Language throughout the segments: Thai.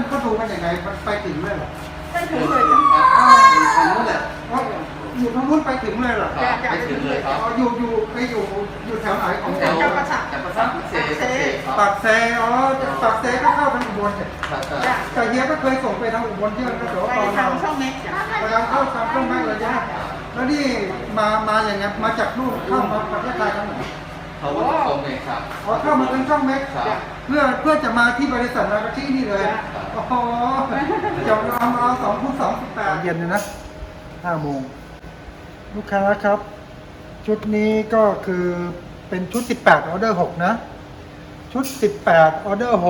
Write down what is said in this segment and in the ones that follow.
นเขาดูกันยังไงมันไปถึงเลยเหรอได้ถึงเลยจ้ะทางนู้นแหละอ๋ออยู่ทางนู้นไปถึงเลยเหรอครับไปถึงเลยครับอ๋ออยู่อยู่ไปอยู่อยู่แถวไหนของแถแถววจับประสาทจับประสาทเสกเสกครับปากเซอ๋อปากเซก็เข้าทางอุบลเนี่ยครับครับจ้ะแต่เฮียก็เคยส่งไปทางอุบลเยอะนะแต่ว่าไปตอนเราทางช่องเม็กจ้ะไปทางเข้าทางช่องแม่เลยนะแล้วนี่มามาอย่างเงี้ยมาจากนู่นเข้ามาประเทศไทยทางไหนเขาว่าตรงเลยครับอ๋อเข้ามาทางช่องแม็กครับเพื่อเพื่อจะมาที่บริษัทนากาชินี่เลยครับโอ้โหจบเอาเอาสองคูณสองสิบแปดเย็นเลยนะห้าโมงลูกค้าครับ ชุดนี้ก็คือเป็นชุด 18ออเดอร์ 6 นะ ชุด 18ออเดอร์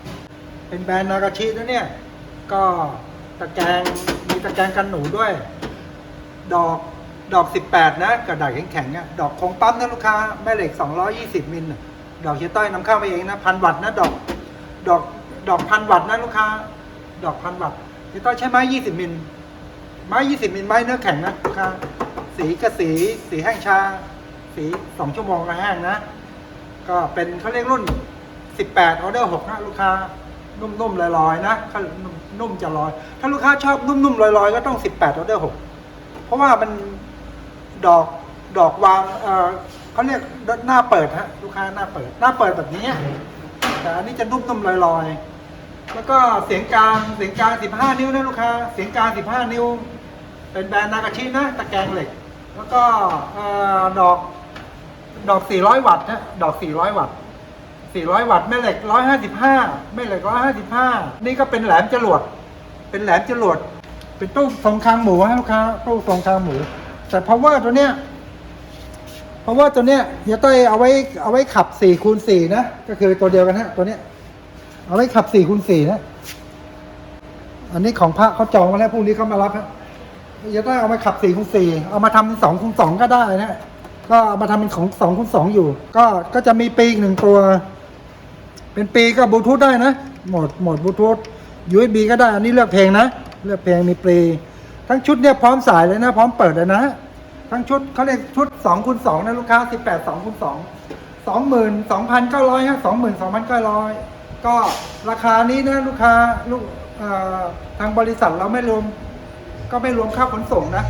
6 เป็นแบรนด์นากาชินะเนี่ย ก็ตะแกรงมีตะแกรงกันหนูด้วย ดอกดอก 18 นะกระดาษแข็งๆอะดอกคงปั๊มนะลูกค้า แม่เหล็ก 220 มิลน่ะ ดอกเชียต้อยนำเข้ามาเองนะพันวัตต์นะดอกดอกดอกพันวัตต์นะลูกค้า ดอกพันวัตต์เชียต้อยใช้ไม้20มิลไม้20มิลไม้เนื้อแข็งนะลูกค้าสีกระสีสีแห้งชา สี2ชั่วโมงก็แห้งนะ ก็เป็นเขาเรียกรุ่น18ออเดอร์6นะลูกค้านุ่มๆลอยๆนะเขานุ่มนุ่มจะลอย ถ้าลูกค้าชอบนุ่มๆลอยๆก็ต้อง18ออเดอร์6เพราะว่ามันดอกดอกวางเออ เขาเรียกหน้าเปิดฮะลูกค้าหน้าเปิด หน้าเปิดแบบนี้แต่อันนี้จะนุ่มๆลอยๆ แล้วก็เสียงกลางเสียงกลาง 15 นิ้วนะลูกค้าเสียงกลาง 15 นิ้ว เป็นแบรนด์นากาชินะตะแกรงเหล็ก แล้วก็เอ่อดอกดอก 400 วัตต์นะดอก 400 วัตต์400 วัตต์แม่เหล็ก 155แม่เหล็ก 155 นี่ก็เป็นแหลมจรวด เป็นแหลมจรวด เป็นตู้ทรงคางหมูฮะลูกค้าตู้ทรงคางหมู แต่ power ตัวเนี้ย power ตัวเนี้ยเฮียต้อยเอาไว้เอาไว้ขับ4คูณ4นะ ก็คือตัวเดียวกันฮะตัวเนี้ย เอาไว้ขับ4คูณ4นะ อันนี้ของพระเขาจองมาแล้วพรุ่งนี้เขามารับฮะเฮียต้อยเอามาขับ4คูณ4เอามาทำเป็น2คูณ2ก็ได้นะ ก็เอามาทำเป็นของ2คูณ2อยู่ ก็ก็จะมีปีกหนึ่งตัว เป็นปีก็บลูทูธได้นะโหมดโหมดบลูทูธ USB ก็ได้ อันนี้เลือกเพลงนะ เลือกเพลงมีปีทั้งชุดเนี่ยพร้อมสายเลยนะ พร้อมเปิดเลยนะ ทั้งชุดเขาเรียกชุด2คูณ2นะลูกค้า 18 2คูณ2 22,900ฮะ22,900 ก็ราคานี้นะลูกค้าลูกทางบริษัทเราไม่รวม ก็ไม่รวมค่าขนส่งนะ